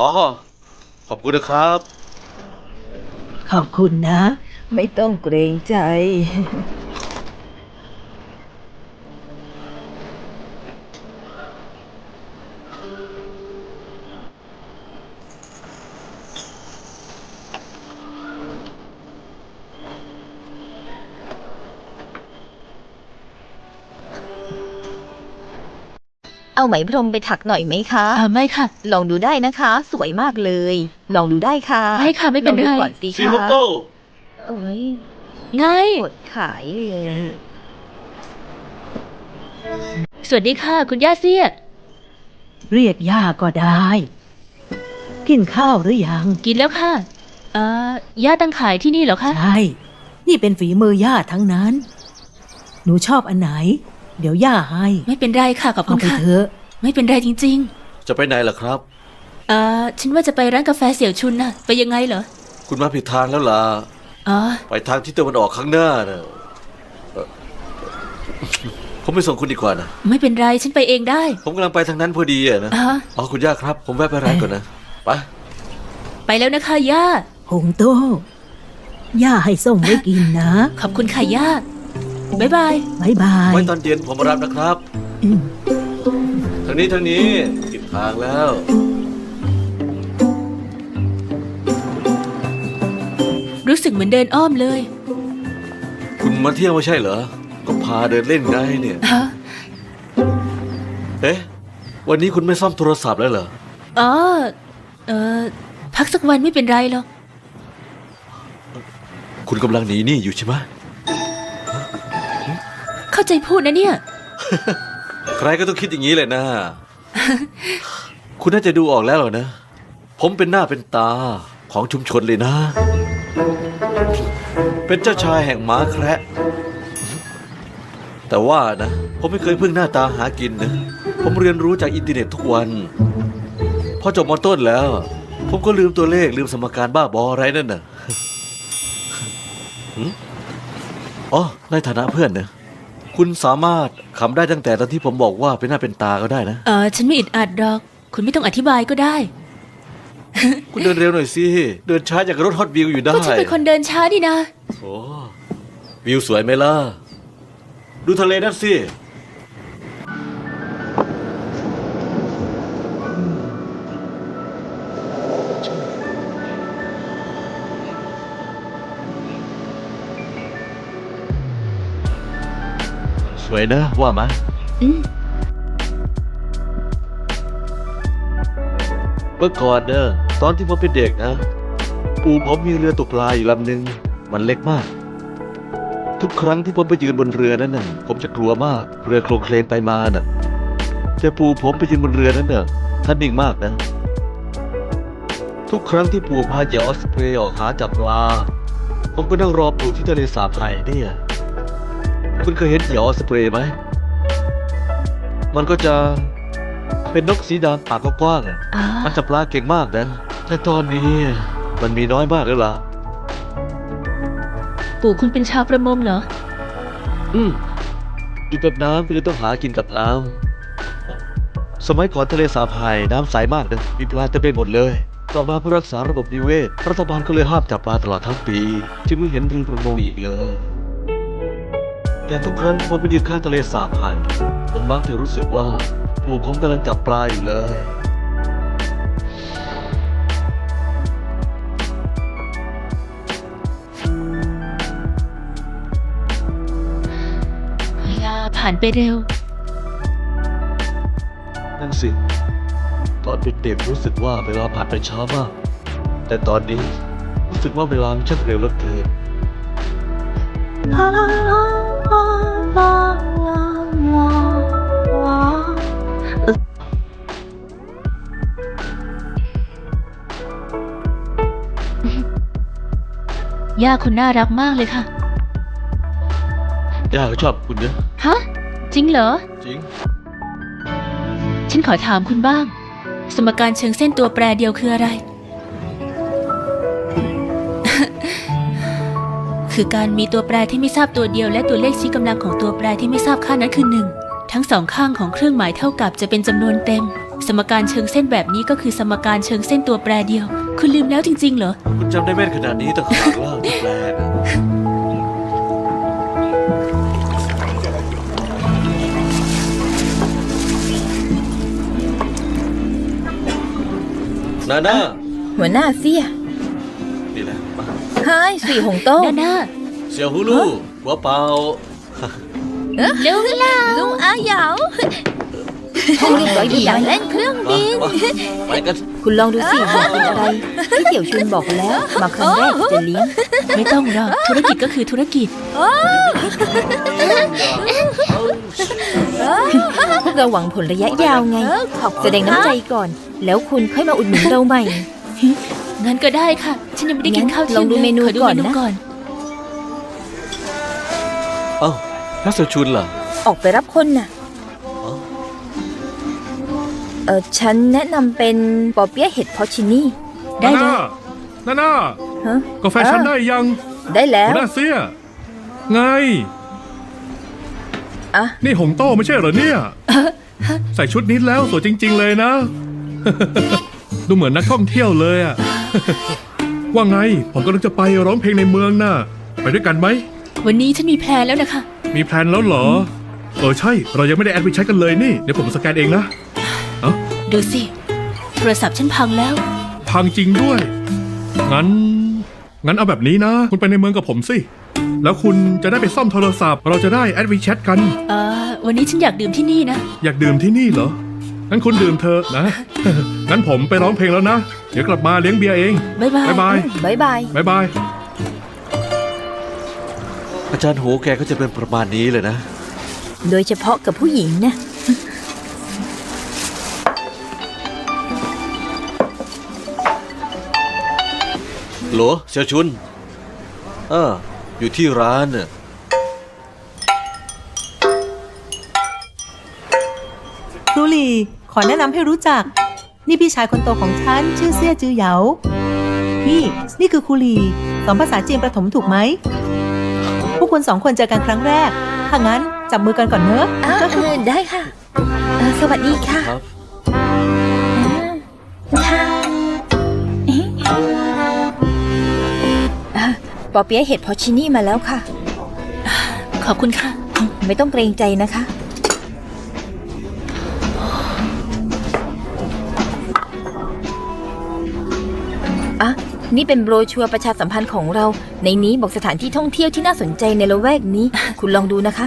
อ๋อ ขอบคุณนะครับ ขอบคุณนะ ไม่ต้องเกรงใจ เอาไหมพรมไปถักหน่อยไหมคะ อ่าไม่ค่ะ ลองดูได้นะคะ สวยมากเลย ลองดูได้ค่ะไม่ค่ะไม่เป็นไรลองดูก่อนสิซีคะโมโต้เอ้ยไงกดขายเลยสวัสดีค่ะ คุณย่าเสียเรียกย่าก็ได้ กินข้าวหรือยัง กินแล้วค่ะเอ่อย่าตั้งขายที่นี่เหรอคะ ใช่ นี่เป็นฝีมือย่าทั้งนั้น หนูชอบอันไหน เดี๋ยวย่าให้ไม่เป็นไรค่ะขอบคุเอาณไปค่ะ เถอะ ไม่เป็นไรจริงจะไปไหนล่ะครับ ๆเอ่อฉันว่าจะไปร้านกาแฟเสี่ยวชุนน่ะ ไปยังไงเหรอ คุณมาผิดทางแล้วล่ะ อ๋อ ไปทางที่ตะวันออกข้างหน้านะเอ่อผมไปส่งคุณดีกว่านะ ไม่เป็นไรฉันไปเองได้ ผมกำลังไปทางนั้นพอดีอะนะอ๋ออ๋อคุณย่าครับ ผมแวะไปร้านก่อนนะ ไป ไปแล้วนะคะย่า หงโต้ย่าให้ส่งไว้กินนะ ขอบคุณค่ะย่า บ๊ายบาย บายบายไว้ตอนเย็นผมมารับนะครับ อืมทางนี้ทางนี้ผิดทางแล้ว รู้สึกเหมือนเดินอ้อมเลยคุณมาเที่ยวไม่ใช่เหรอ ก็พาเดินเล่นไงเนี่ยอ๋อเอ๊ะ วันนี้คุณไม่ซ่อมโทรศัพท์แล้วเหรอ อ๋อ เอ่อพักสักวันไม่เป็นไรหรอก คุณกำลังหนีหนี่อยู่ใช่ไหมเข้า ใจพูดนะเนี่ย ใครก็ต้องคิดอย่างนี้เลยนะ คุณน่าจะดูออกแล้วเหรอนะ ผมเป็นหน้าเป็นตาของชุมชนเลยนะ เป็นเจ้าชายแห่งม้าแคระแต่ว่านะ ผมไม่เคยพึ่งหน้าตาหากินนะ ผมเรียนรู้จากอินเทอร์เน็ตทุกวัน พอจบมต้นแล้ว ผมก็ลืมตัวเลขลืมสมการบ้าบออะไรนั่นน่ะอ๋อในฐานะเพื่อนเนะ คุณสามารถขำได้ตั้งแต่ตอนที่ผมบอกว่าเป็นหน้าเป็นตาก็ได้นะ เออฉันไม่อึดอัดหรอก คุณไม่ต้องอธิบายก็ได้ คุณเดินเร็วหน่อยสิ เดินช้าอย่างกับรถฮอตวิวอยู่ได้ ก็ฉันเป็นคนเดินช้าดีนะ โอ้วิวสวยไหมล่ะ ดูทะเลนั่นสิ สวยนะว่าไหมอืมเมื่อก่อนเนอะตอนที่ผมเป็นเด็กนะ ปู่ผมมีเรือตกปลาอยู่ลำหนึ่งมันเล็กมาก ทุกครั้งที่ผมไปยืนบนเรือนั้นน่ะผมจะกลัวมากเรือโคลงเคลงไปมาน่ะแต่ปู่ผมไปยืนบนเรือนั้นน่ะท่านนิ่งมากนะ ทุกครั้งที่ปู่พาเหยื่อออสเตรเลียออกหาจับปลาผมก็นั่งรอปู่ที่ทะเลสาบไทยเนี่ย คุณเคยเห็นเหยื่อออสเตรเลียไหม มันก็จะเป็นนกสีดำปากกว้างๆอะอ่ามันจับปลาเก่งมากนะ แต่ตอนนี้มันมีน้อยมากแล้วล่ะ ปู่คุณเป็นชาวประมงเหรอ อืมอยู่กับน้ำก็เลยต้องหากินกับน้ำสมัยก่อนทะเลสาบไห่น้ำใสมากนะมีปลาเต็มไปหมดเลย ต่อมาเพื่อรักษาระบบนิเวศ รัฐบาลก็เลยห้ามจับปลาตลอดทั้งปี จึงไม่เห็นเรือประมงอีกเลย แต่ทุกครั้งที่ผมไปยืนข้างทะเลสาบไห่ผมมักจะรู้สึกว่าปู่ผมกำลังจับปลาอยู่เลย เวลาผ่านไปเร็ว นั่นสิ ตอนเป็นเด็กรู้สึกว่าเวลาผ่านไปช้ามาก แต่ตอนนี้รู้สึกว่าเวลามันช่างเร็วเหลือเกิน ย่าคุณน่ารักมากเลยค่ะ ย่าก็ชอบคุณนะ ฮะ จริงเหรอ จริง ฉันขอถามคุณบ้าง สมการเชิงเส้นตัวแปรเดียวคืออะไร คือการมีตัวแปรที่ไม่ทราบตัวเดียว และตัวเลขชี้กำลังของตัวแปรที่ไม่ทราบค่านั้นคือหนึ่งทั้งสองข้างของเครื่องหมายเท่ากับจะเป็นจำนวนเต็ม สมการเชิงเส้นแบบนี้ก็คือสมการเชิงเส้นตัวแปรเดียว คุณลืมแล้วจริง ๆ เหรอ คุณจำได้แม่นขนาดนี้ต่างหากเล่าที่แปลนะนาน่าหัวหน้าเสียนี่แหละ มาไฮ้สี่หงโต้ด้านหน้าเสี่ยวฮูลู่หัวเปล่าเร็วล่ะลุงอาเหยาห้องเรียบร้อยดีอย่างเล่นเครื่องมามาไปกันคุณลองดูสิอยากกินอะไรพี่เสี่ยวชุนบอกแล้ว มาครั้งแรกจะเลี้ยง ไม่ต้องหรอกธุรกิจก็คือธุรกิจพวกเราหวังผลระยะยาวไงแสดงน้ำใจก่อน แล้วคุณค่อยมาอุดหนุนเราใหม่ งั้นก็ได้ค่ะ ฉันยังไม่ได้กินข้าวเที่ยงลองดูลยเมนูขอดูก่อนเมนูนะก่อนเอ้าแล้วเสี่ยวชุนล่ะ ออกไปรับคนน่ะ อ๋อ เออฉันแนะนำเป็นปอเปี๊ยะเห็ดพอชินี่ ได้เลย นาน่าฮะกาแฟฉันได้ยังได้แล้หัวว หน้าเสียไง อะ นี่หงโต้ไม่ใช่เหรอเนี่ย ใส่ชุดนี้แล้วสวยจริง ๆ เลยนะ ดูเหมือนนักท่องเที่ยวเลยอะ ว่าไง ผมกำลังจะไปร้องเพลงในเมืองน่ะ ไปด้วยกันไหม วันนี้ฉันมีแพลนแล้วนะคะ มีแพลนแล้วเหรอ เออใช่ เรายังไม่ได้แอดมิชชั่นกันเลยนี่ เดี๋ยวผมสแกนเองนะดูสิ โทรศัพท์ฉันพังแล้ว พังจริงด้วย งั้น งั้นเอาแบบนี้นะ คุณไปในเมืองกับผมสิ แล้วคุณจะได้ไปซ่อมโทรศัพท์ เราจะได้แอดมิชชั่นกัน เอ่อวันนี้ฉันอยากดื่มที่นี่นะ อยากดื่มที่นี่เหรอ งั้นคุณดื่มเถอะนะ งั้นผมไปร้องเพลงแล้วนะ เดี๋ยวกลับมาเลี้ยงเบียร์เอง บ๊ายบาย บ๊ายบายบายบาย บ๊ายบาย อาจารย์โหแกก็จะเป็นประมาณนี้เลยนะ โดยเฉพาะกับผู้หญิงนะโหลเสี่ยวชุน เออ อยู่ที่ร้านน่ะ รูหลี ขอแนะนำให้รู้จัก นี่พี่ชายคนโตของฉัน ชื่อเซี่ยจือเหยา พี่ นี่คือครูหลีสอนภาษาจีนประถมถูกไหม พวกคุณสองคนเจอกันครั้งแรก ถ้างั้นจับมือกันก่อนเนอะอ่าเออได้ค่ะเออสวัสดีค่ะครับ ค่ะอะปอเปี๊ยะเห็ดพอชินี่มาแล้วค่ะ ขอบคุณค่ะ ไม่ต้องเกรงใจนะคะ นี่เป็นโบรชัวร์ประชาสัมพันธ์ของเรา ในนี้บอกสถานที่ท่องเที่ยวที่น่าสนใจในละแวกนี้ คุณลองดูนะคะ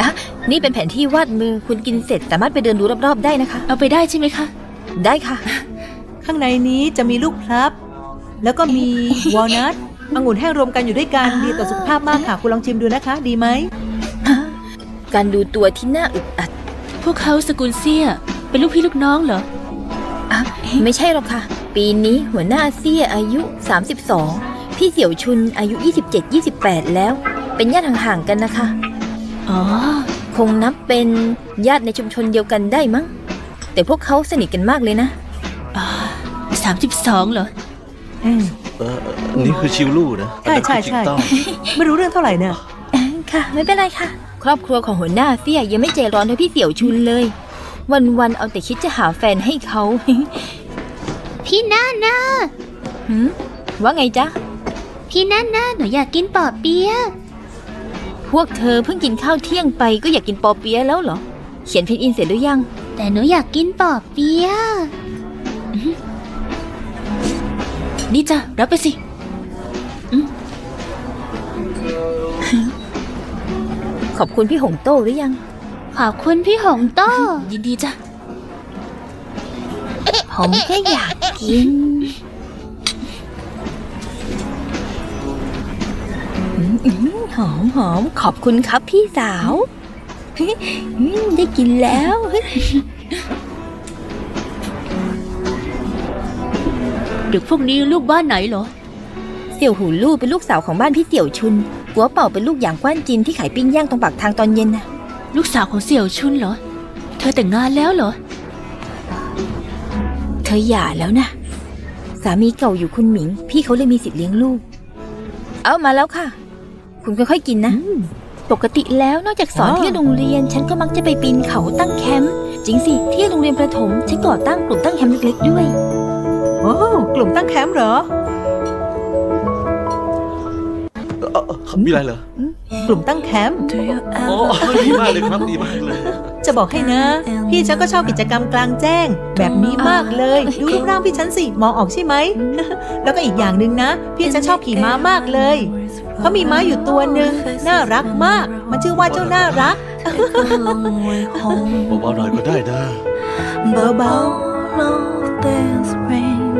อะนี่เป็นแผนที่วาดมือคุณกินเสร็จสามารถไปเดินดูรอบๆได้นะคะ เอาไปได้ใช่ไหมคะ ได้ค่ะ ข้างในนี้จะมีลูกพลับ แล้วก็มีวอลนัทองุ่นแห้งรวมกันอยู่ด้วยกันดีต่อสุขภาพมากค่ะคุณลองชิมดูนะคะ ดีไหมการดูตัวที่น่าอึดอัดพวกเขาสกุลเซี่ยเป็นลูกพี่ลูกน้องเหรออะไม่ใช่หรอกค่ะ ปีนี้หัวหน้าเซี่ยอายุ 32 พี่เสี่ยวชุนอายุ 27-28 แล้ว เป็นญาติห่างๆกันนะคะ อ๋อ คงนับเป็นญาติในชุมชนเดียวกันได้มั้ง แต่พวกเขาสนิทกันมากเลยนะสามสิบสองเหรอ อืมเออเออนี่คือชิวลู่นะใช่ใช่ใช่อันนั้นคือจิงเต้าไม่รู้เรื่องเท่าไหร่เนี่ยค่ะ ไม่เป็นไรค่ะ ครอบครัวของหัวหน้าเซี่ยยังไม่ใจร้อนเท่าพี่เสี่ยวชุนเลย วันๆเอาแต่คิดจะหาแฟนให้เขา พี่น่านะหืมว่าไงจ๊ะ พี่น่านะหนูอยากกินปอเปี๊ยะพวกเธอเพิ่งกินข้าวเที่ยงไปก็อยากกินปอเปี๊ยะแล้วเหรอ เขียนเพนอินเสร็จหรือยัง แต่หนูอยากกินปอเปี๊ยะอื้อหือนี่จ้ะรับไปสิ ขอบคุณพี่หงโต้หรือยัง ขอบคุณพี่หงโต้ ยินดีจ้ะ ผมก็อยากกินอืมอืมหอมหอมขอบคุณครับพี่สาวอืมได้กินแล้วเด็กพวกนี้ลูกบ้านไหนเหรอ เสี่ยวหูลู่เป็นลูกสาวของบ้านพี่เสี่ยวชุน กัวเป่าเป็นลูกอย่างกว้านจินที่ขายปิ้งย่างตรงปากทางตอนเย็นน่ะ ลูกสาวของเสี่ยวชุนเหรอ เธอแต่งงานแล้วเหรอเธ อหย่าแล้วนะสามีเก่าอยู่คุณหมิง พี่เขาเลยมีสิทธิ์เลี้ยงลูก เอามาแล้วค่ะ คุณค่อยๆกินนะ ปกติแล้วนอกจากสอนอ๋อที่โรงเรียน ฉันก็มักจะไปปีนเขาตั้งแคมป์จริงสิที่โรงเรียนประถมฉันก่อตั้งกลุ่มตั้งแคมป์เล็กๆด้วยโอ้กลุ่มตั้งแคมป์เหรอ เอ่อเอ่อมีอะไรเหรอกลุ่มตั้งแคมป์ โอ้ดีมากเลยครับดีมากเลย จะบอกให้นะ พี่ฉันก็ชอบกิจกรรมกลางแจ้ง แบบนี้มากเลย ดูรูปร่างพี่ฉันสิมองออกใช่ไหม แล้วก็อีกอย่างหนึ่งนะ พี่ฉันชอบขี่ม้ามากเลยเขามีม้าอยู่ตัวหนึ่งน่ารักมาก มันชื่อว่าเจ้าน่ารักเบาๆหน่อยก็ได้นะเบา All of this rain